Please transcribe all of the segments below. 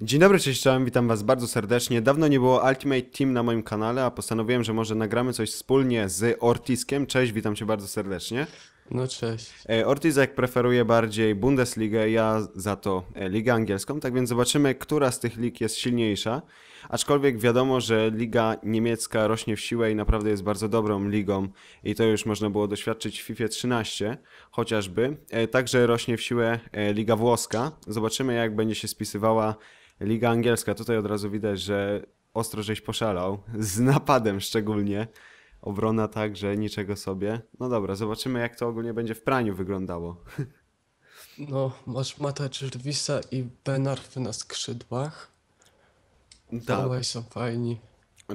Dzień dobry, cześć, czołem, witam was bardzo serdecznie. Dawno nie było Ultimate Team na moim kanale, a postanowiłem, że może nagramy coś wspólnie z Ortiskiem. Cześć, witam cię bardzo serdecznie. No cześć. E, Ortizek preferuje bardziej Bundesligę, ja za to e, Ligę Angielską, tak więc zobaczymy, która z tych lig jest silniejsza. Aczkolwiek wiadomo, że Liga Niemiecka rośnie w siłę i naprawdę jest bardzo dobrą ligą i to już można było doświadczyć w FIFA 13 chociażby. E, Także rośnie w siłę Liga Włoska. Zobaczymy, jak będzie się spisywała Liga Angielska. Tutaj od razu widać, że ostro żeś poszalał, z napadem szczególnie. Obrona także, niczego sobie. No dobra, zobaczymy jak to ogólnie będzie w praniu wyglądało. No, masz Mata Czerwisa i Benarfy na skrzydłach. Tak, Obaj są fajni.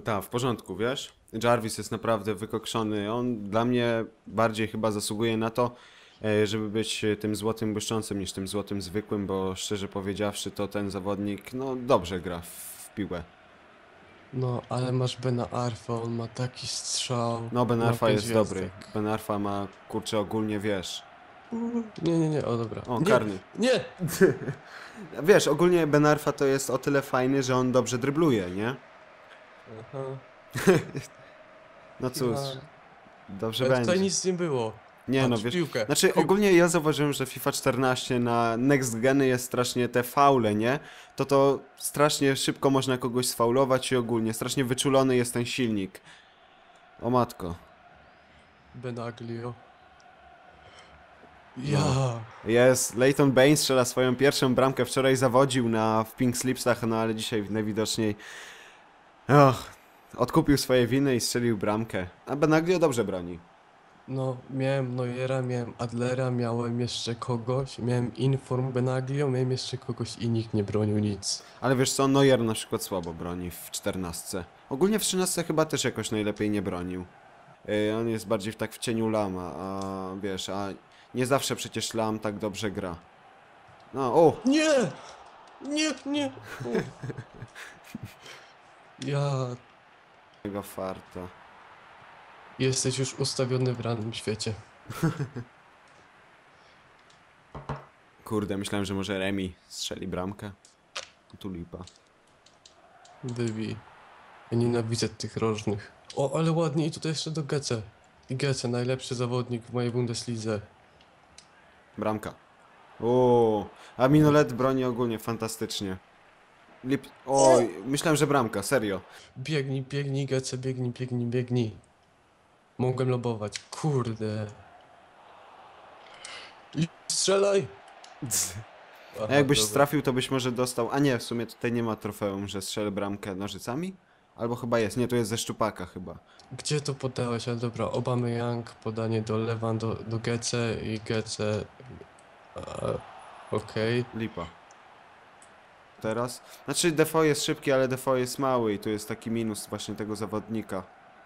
tak, w porządku, wiesz? Jarvis jest naprawdę wykokszony. On dla mnie bardziej chyba zasługuje na to, e, żeby być tym złotym błyszczącym niż tym złotym zwykłym, bo szczerze powiedziawszy, to ten zawodnik, no dobrze gra w piłę. No, ale masz Bena Arfa, on ma taki strzał. No, Ben ma Arfa pięć jest dobry. gwiazdek. Ben Arfa ma, kurczę, ogólnie wiesz. Nie, nie, nie, o dobra. O, karny. Nie! Wiesz, ogólnie Ben Arfa to jest o tyle fajny, że on dobrze drybluje, nie? Aha. No cóż, Ja- dobrze Ale będzie. tutaj nic nie było. Nie no, wiesz, piłkę. znaczy Pił- ogólnie ja zauważyłem, że FIFA 14 na next geny jest strasznie te faule, nie? To to strasznie szybko można kogoś sfaulować i ogólnie strasznie wyczulony jest ten silnik. O matko. Benaglio. No. Ja. Jest, Leighton Baines strzela swoją pierwszą bramkę, wczoraj zawodził na, w Pink Slipsach, no ale dzisiaj najwidoczniej och, odkupił swoje winy i strzelił bramkę. A Benaglio dobrze broni. No, miałem Neuera, miałem Adlera, miałem jeszcze kogoś, miałem Inform Benaglio, miałem jeszcze kogoś i nikt nie bronił nic. Ale wiesz co, Neuer na przykład słabo broni w 14. Ogólnie w 13 chyba też jakoś najlepiej nie bronił. Yy, on jest bardziej w, tak w cieniu Lama, a wiesz, a nie zawsze przecież Lam tak dobrze gra. No, o! Nie! Nie, nie! Ja... Tego farta. Jesteś już ustawiony w rannym świecie. Kurde, myślałem, że może Remi strzeli bramkę. Tu lipa. Wybij. Ja nienawidzę tych rożnych. O, ale ładnie i tutaj jeszcze do Gece. I Gece, najlepszy zawodnik w mojej Bundeslidze. Bramka. O, a Minolet broni ogólnie fantastycznie. Lip... Oj, myślałem, że bramka, serio. Biegnij, biegnij, Gece, biegnij, biegnij, biegnij. Mogłem lobować. Kurde. I strzelaj! A jakbyś dobra. strafił, to byś może dostał. A nie, w sumie tutaj nie ma trofeum, że strzelę bramkę nożycami? Albo chyba jest, nie, to jest ze szczupaka chyba. Gdzie to podałeś? Ale dobra, Obamy Young, podanie do Lewan, do, do Gece i Gece... Okej. Lipa. Teraz? Znaczy Defoe jest szybki, ale Defoe jest mały i tu jest taki minus właśnie tego zawodnika.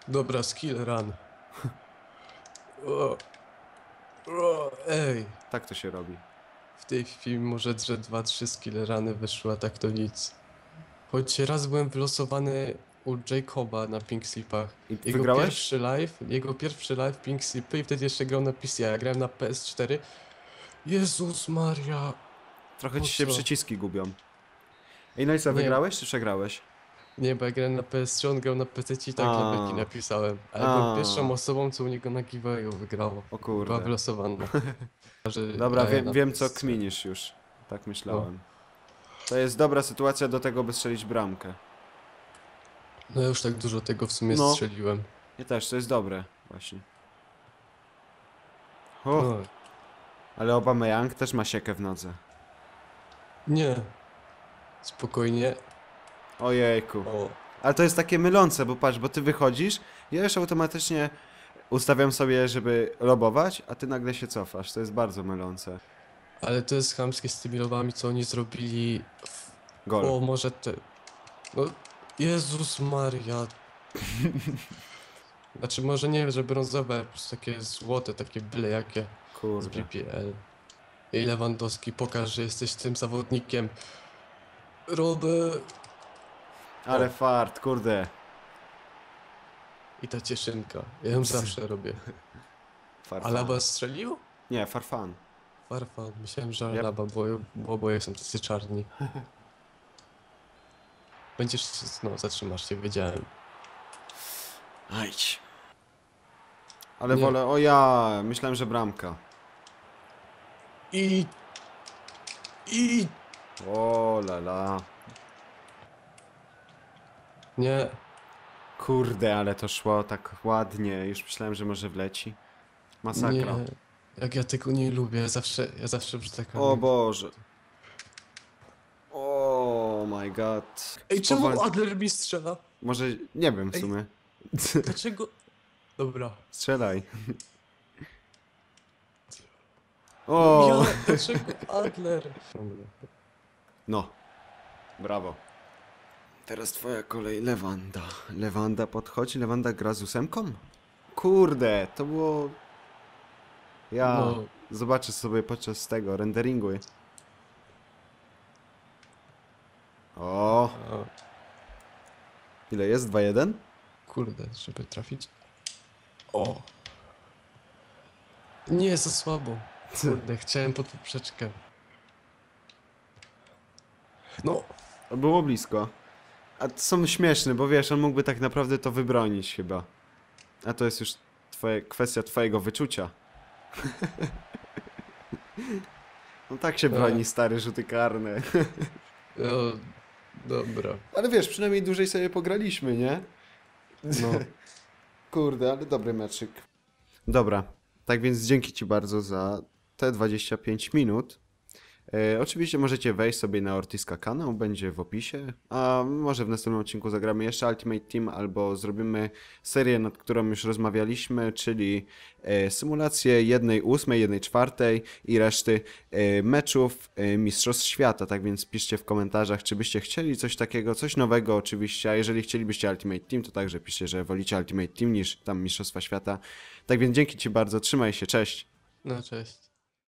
Dobra, skill run. o, o, ej, Tak to się robi. w tej chwili może że 2-3 skill runy wyszły, a tak to nic. Choć raz byłem wylosowany u Jacoba na Pink Slipach. I Jego wygrałeś? pierwszy live, jego pierwszy live Pink Slipy i wtedy jeszcze grał na PC, a ja grałem na PS4. Jezus Maria. Trochę ci się przyciski gubią. Ej, no i co, Nie. wygrałeś czy przegrałeś? Nie, bo ja grałem na PS3, on grał na PC i tak A. beki napisałem. Ale A. byłem pierwszą osobą, co u niego na giveawayu wygrało. O Była kurde. wylosowana. Że Dobra, wiem, na wiem co PS3. kminisz już. Tak myślałem. To jest dobra sytuacja do tego, by strzelić bramkę. No ja już tak dużo tego w sumie No. strzeliłem. Nie też, to jest dobre właśnie. O, No. ale Obama Young też ma siekę w nodze. Nie. Spokojnie. Ojejku. Ale to jest takie mylące, bo patrz, bo ty wychodzisz, ja już automatycznie ustawiam sobie, żeby lobować, a ty nagle się cofasz. To jest bardzo mylące. Ale to jest chamskie z tymi lobami, co oni zrobili. W... Gol. O, może te. No. Jezus Maria. Znaczy, może nie, że brązowe, po prostu takie złote, takie byle jakie z Kurde. BPL. I Lewandowski, pokaż, że jesteś tym zawodnikiem. Robert. Ale fart, kurde. I ta cieszynka. Ja ją zawsze robię. Farfan. Alaba strzelił? Nie, farfan. Farfan. Myślałem, że Yep. Alaba, bo, bo oboje są tacy czarni. Będziesz, no zatrzymasz się, wiedziałem. Ajdź. Ale Nie. wolę, o ja, myślałem, że bramka. I... I... O la la. Nie. Kurde, ale to szło tak ładnie. Już myślałem, że może wleci. Masakra. Nie. Jak ja tego nie lubię, ja zawsze, ja zawsze przytakam. O Boże. O my god. Ej, czemu Spowal- Adler mi strzela? Może, nie wiem w Ej. sumie. Dlaczego? Dobra. Strzelaj. O! Ja, dlaczego Adler? No. Brawo. Teraz twoja kolej, Lewanda. Lewanda podchodzi, Lewanda gra z ósemką? Kurde, to było... Ja No. zobaczę sobie podczas tego renderingu. O, ile jest? 2-1? kurde, żeby trafić. O. Nie, za słabo. Kurde, chciałem pod poprzeczkę. No, Było blisko. A są śmieszne, bo wiesz, on mógłby tak naprawdę to wybronić chyba. A to jest już twoje, kwestia twojego wyczucia. no tak się broni Tak. stary rzuty karne. no dobra. Ale wiesz, przynajmniej dłużej sobie pograliśmy, nie? No. Kurde, ale dobry meczyk. Dobra, tak więc dzięki Ci bardzo za te 25 minut. E, oczywiście możecie wejść sobie na Ortiska kanał, będzie w opisie, a może w następnym odcinku zagramy jeszcze Ultimate Team albo zrobimy serię, nad którą już rozmawialiśmy, czyli e, symulację jednej ósmej, jednej czwartej i reszty e, meczów Mistrzostw Świata, tak więc piszcie w komentarzach, czy byście chcieli coś takiego, coś nowego oczywiście, a jeżeli chcielibyście Ultimate Team, to także piszcie, że wolicie Ultimate Team niż tam Mistrzostwa Świata. Tak więc dzięki Ci bardzo, trzymaj się, cześć! No cześć.